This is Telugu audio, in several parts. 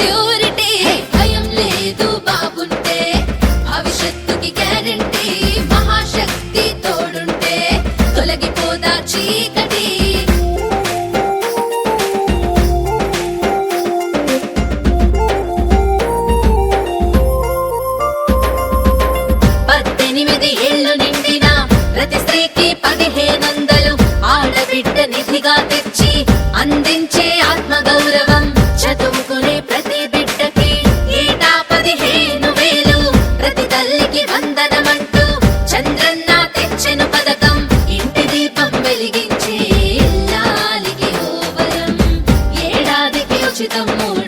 తెలుగుదేశం భయం లేదు బాగుంటే భవిష్యత్తుకి గ్యారంటీ మహాశక్తి తోడుంటే. తొలగిపోదా చీకటి. పద్దెనిమిది ఏళ్ళు నిండిన ప్రతి స్త్రీకి పదిహేనొందలు ఆడబిడ్డ నిధిగా తెచ్చి అందించే te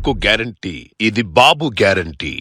భవిష్యత్తుకు గ్యారంటీ. ఇది బాబు గ్యారంటీ.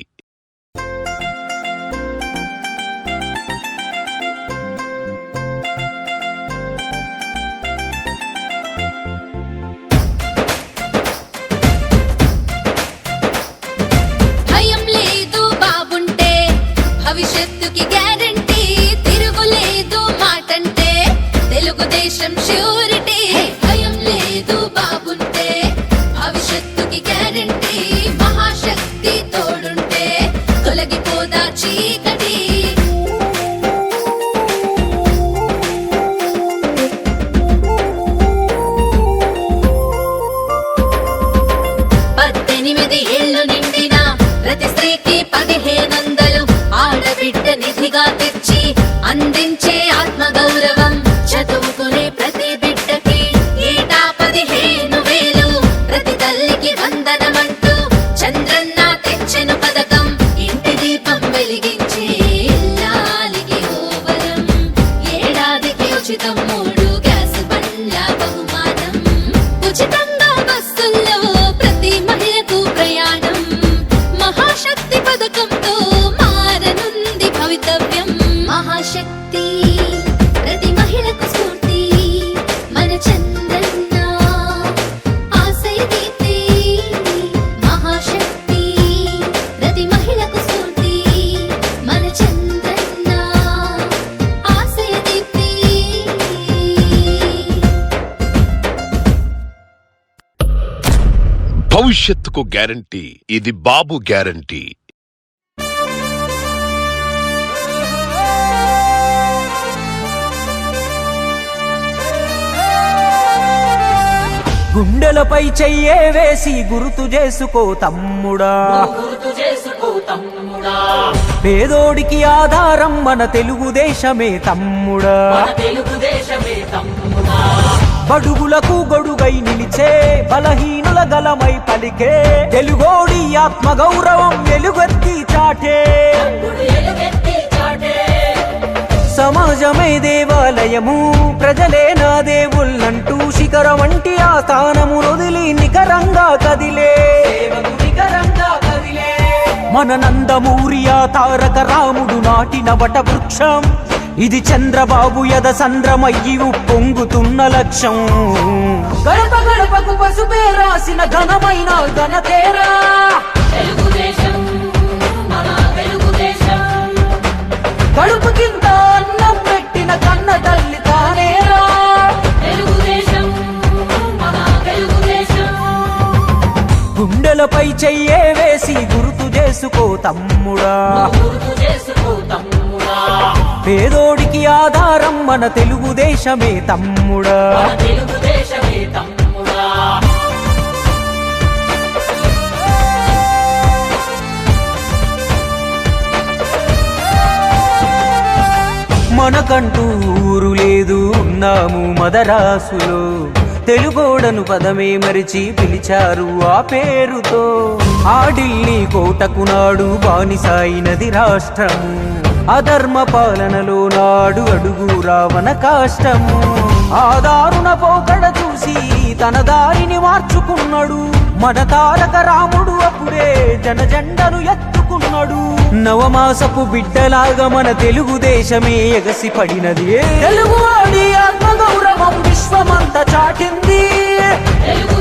భవిష్యత్తుకు గ్యారంటీ. ఇది బాబు గ్యారంటీ. గుండెలపై చెయ్యే వేసి గుర్తు చేసుకో తమ్ముడా. గుర్తు చేసుకో తమ్ముడా పేదోడికి ఆధారం మన తెలుగుదేశమే తమ్ముడా. మన తెలుగుదేశమే తమ్ముడా బడుగులకు గొడుగై నిలిచే బలహీనుల గలమై పలికే తెలుగోడి ఆత్మ గౌరవం వెలుగెత్తి చాటే. సమాజమే దేవాలయము ప్రజలే నా దేవుళ్ళంటూ శిఖర వంటి ఆ స్థానము వదిలి నికరంగా కదిలే. నికరంగా కదిలే మన నందమూరి ఆ తారక రాముడు నాటిన వట వృక్షం ఇది చంద్రబాబు యద సంద్రమయ్యి పొంగుతున్న లక్ష్యం. గడప గడపకు పసుపే రాసిన ఘనమైన ఘనతేరా. కడుపు కింద అన్నం పెట్టిన కన్న తల్లి తానేరా. గుండెలపై చెయ్యే వేసి గుర్తు చేసుకో తమ్ముడా. గుర్తు చేసుకో తమ్ముడా పేదోడికి ఆధారం మన తెలుగుదేశమే తమ్ముడా తెలుగుదేశమే తమ్ముడా. మనకంటూ ఊరు లేదు ఉన్నాము మదరాసులో. తెలుగోడను పదమే మరిచి పిలిచారు ఆ పేరుతో. ఆ ఢిల్లీ కోటకు నాడు బానిసాయినది రాష్ట్రము. అధర్మ పాలనలో నాడు అడుగు రావణ కాష్టము. ఆ దారుణ పోకడ చూసి తన దారిని మార్చుకున్నాడు. మన తారక రాముడు అప్పుడే జన జెండను ఎత్తుకున్నాడు. నవమాసపు బిడ్డలాగా మన తెలుగుదేశమే ఎగసి పడినది తెలుగువాడి ఆత్మగౌరవం విశ్వమంతా చాటింది. తెలుగుదేశం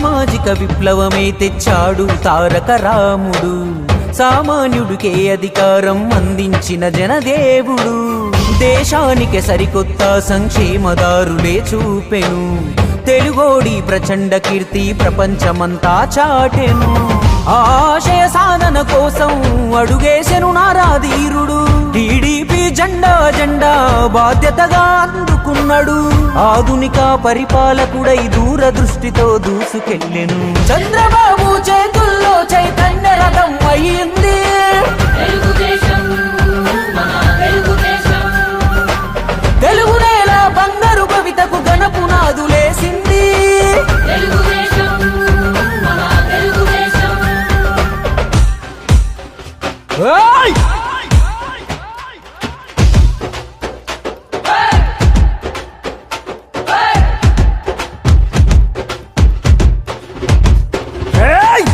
సామాజిక విప్లవమే తెచ్చాడు తారక రాముడు. సామాన్యుడికే అధికారం అందించిన జనదేవుడు. దేశానికి సరికొత్త సంక్షేమదారులే చూపెను. తెలుగోడి ప్రచండ కీర్తి ప్రపంచమంతా చాటెను. ఆశయ సాధన కోసం అడుగేసెను నారాధీరుడు. టీడీపీ జెండా జెండా బాధ్యతగా అందుకున్నాడు. ఆధునిక పరిపాలకుడై దూరదృష్టితో దూసుకెళ్ళెను. చంద్రబాబు చేతుల్లో చైతన్య రథం అయ్యింది. తెలుగుదేశం తెలుగు నేల బంగారు కవితకు గణపునాదులేసింది తెలుగుదేశం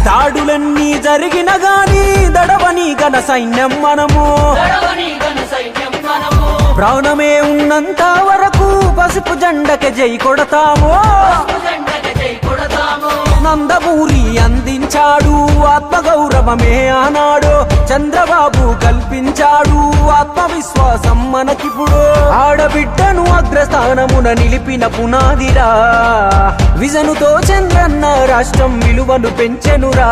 దాడులన్నీ జరిగిన గాని దడవని గన సైన్యం మనము. ప్రాణమే ఉన్నంత వరకు పసుపు జై జెండకి జై కొడతాము. నందమూరి అందించాడు ఆత్మగౌరవమే ఆనాడు. చంద్రబాబు కల్పించాడు ఆత్మవిశ్వాసం మనకిప్పుడు. ఆడబిడ్డను అగ్రస్థానమున నిలిపిన పునాదిరా. విజనుతో చంద్రన్న రాష్ట్రం విలువను పెంచెనురా.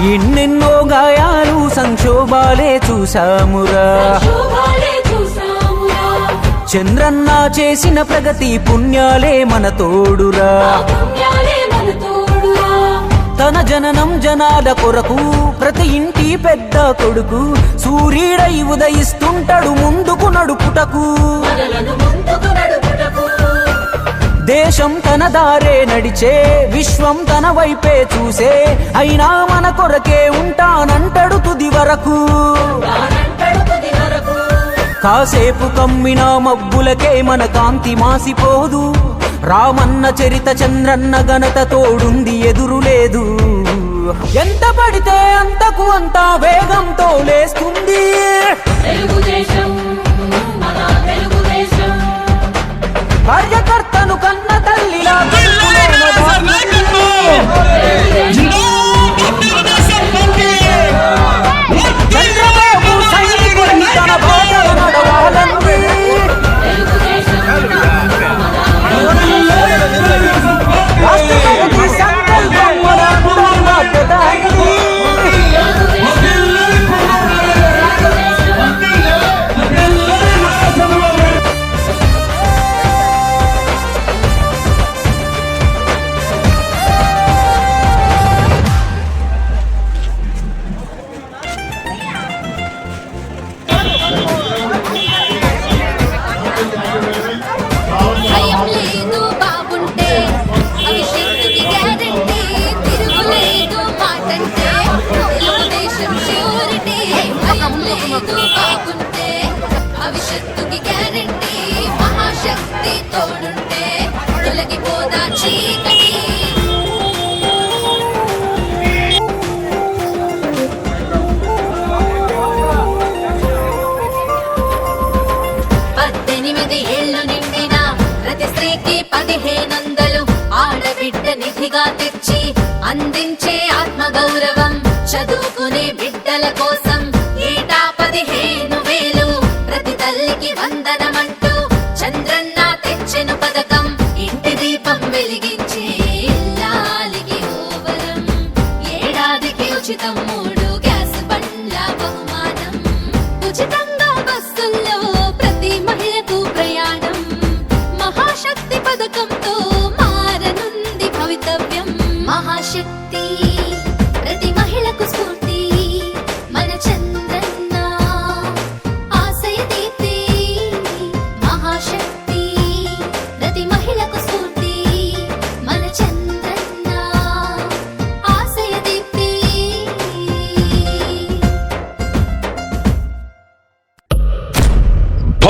ఎన్నెన్నో గాయాలు సంక్షోభాలే చూసామురా చూసామురా చంద్రన్న చేసిన ప్రగతి పుణ్యాలే మన తోడురా. పుణ్యాలే మన తోడురా. తన జననం జనాల కొరకు ప్రతి ఇంటి పెద్ద కొడుకు సూర్యుడై ఉదయిస్తుంటాడు ముందుకు నడుపుటకు. దేశం తన దారే నడిచే విశ్వం తన వైపే చూసే అయినా మన కొరకే ఉంటానంటడు తుది వరకు. కాసేపు కమ్మిన మబ్బులకే మన కాంతి మాసిపోదు. రామన్న చరిత చంద్రన్న ఘనత తోడుంది ఎదురు లేదు ఎంత పడితే అంతకు అంత వేగంతో లేస్తుంది. తెలుగుదేశం మన తెలుగుదేశం. కార్యకర్తను కన్న తల్లిలా భవిష్యత్తుకి గ్యారంటీ మహాశక్తి తోడుంటే తొలగిపోదా చీకటి. పద్దెనిమిది ఏళ్ళు నిండిన ప్రతి స్త్రీకి పదిహేనొందలు ఆడబిడ్డ నిధిగా తెచ్చి అందించే だだま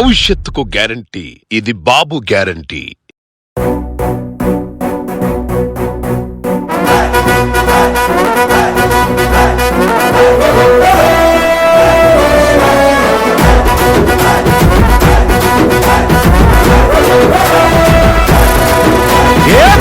భవిష్యత్తుకు గ్యారంటీ ఇది బాబు గ్యారంటీ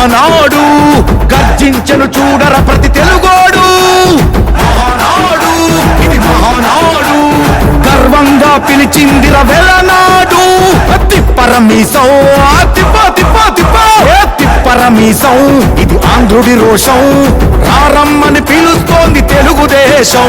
మహానాడు గర్జించను చూడర ప్రతి తెలుగోడు. మహానాడు ఇది మహానాడు. గర్వంగా పిలిచిందిర వెలనాడు తిప్పరమీసం తిప్ప తిప్ప తిప్ప. తిప్పరమీసం ఇది ఆంధ్రుడి రోషం. రారమ్మని పిలుస్తోంది తెలుగుదేశం.